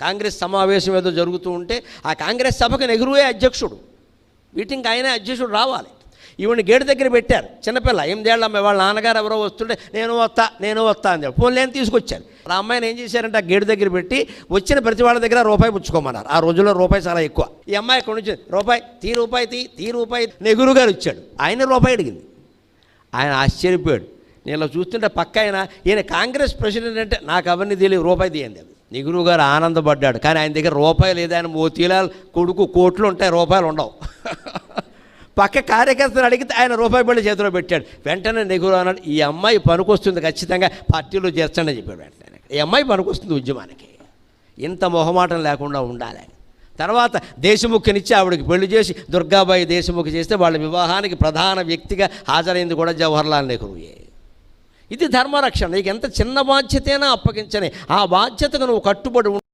కాంగ్రెస్ సమావేశం ఏదో జరుగుతూ ఉంటే ఆ కాంగ్రెస్ సభకు నెహ్రూయే అధ్యక్షుడు. మీటింగ్ ఆయనే అధ్యక్షుడు రావాలి. ఈవిని గేటు దగ్గర పెట్టారు. చిన్నపిల్ల ఎనిమిదేళ్ళ అమ్మాయి వాళ్ళ నాన్నగారు ఎవరో వస్తుంటే నేను వస్తా నేను వస్తా అని చెప్పి ఫోన్లేని తీసుకొచ్చారు. ఆ అమ్మాయిని ఏం చేశారంటే ఆ గేటు దగ్గర పెట్టి వచ్చిన ప్రతి వాళ్ళ దగ్గర రూపాయి పుచ్చుకోమన్నారు. ఆ రోజుల్లో రూపాయి చాలా ఎక్కువ. ఈ అమ్మాయి ఇక్కడ నుంచి? రూపాయి తీ రూపాయి తీ తీ రూపాయి నెహ్రూ గారు ఇచ్చాడు. ఆయన రూపాయి అడిగింది. ఆయన ఆశ్చర్యపోయాడు. నేను చూస్తుంటే పక్క ఆయన ఈయన కాంగ్రెస్ ప్రెసిడెంట్ అంటే నాకు అవన్నీ తెలియదు రూపాయి తీయండి అది నెహ్రూ గారు ఆనందపడ్డాడు. కానీ ఆయన దగ్గర రూపాయి లేదు. ఆయన మోతీలాల్ కొడుకు కోట్లు ఉంటాయి రూపాయలు ఉండవు. పక్క కార్యకర్తలు అడిగితే ఆయన రూపాయి బిళ్ళ చేతిలో పెట్టాడు. వెంటనే నెహ్రూ అన్నాడు ఈ అమ్మాయి పనికొస్తుంది ఖచ్చితంగా పార్టీలో చేర్చండి అని చెప్పాడు వెంటనే. ఈ అమ్మాయి పనికొస్తుంది ఉద్యమానికి. ఇంత మొహమాటం లేకుండా ఉండాలి తర్వాత దేశముఖినిచ్చి ఆవిడకి పెళ్ళి చేసి దుర్గాబాయి దేశముఖి చేస్తే వాళ్ళ వివాహానికి ప్రధాన వ్యక్తిగా హాజరైంది కూడా జవహర్లాల్ నెహ్రూయే. ఇది ధర్మరక్షణ. నీకు ఎంత చిన్న బాధ్యతైనా అప్పగించని ఆ బాధ్యతకు నువ్వు కట్టుబడి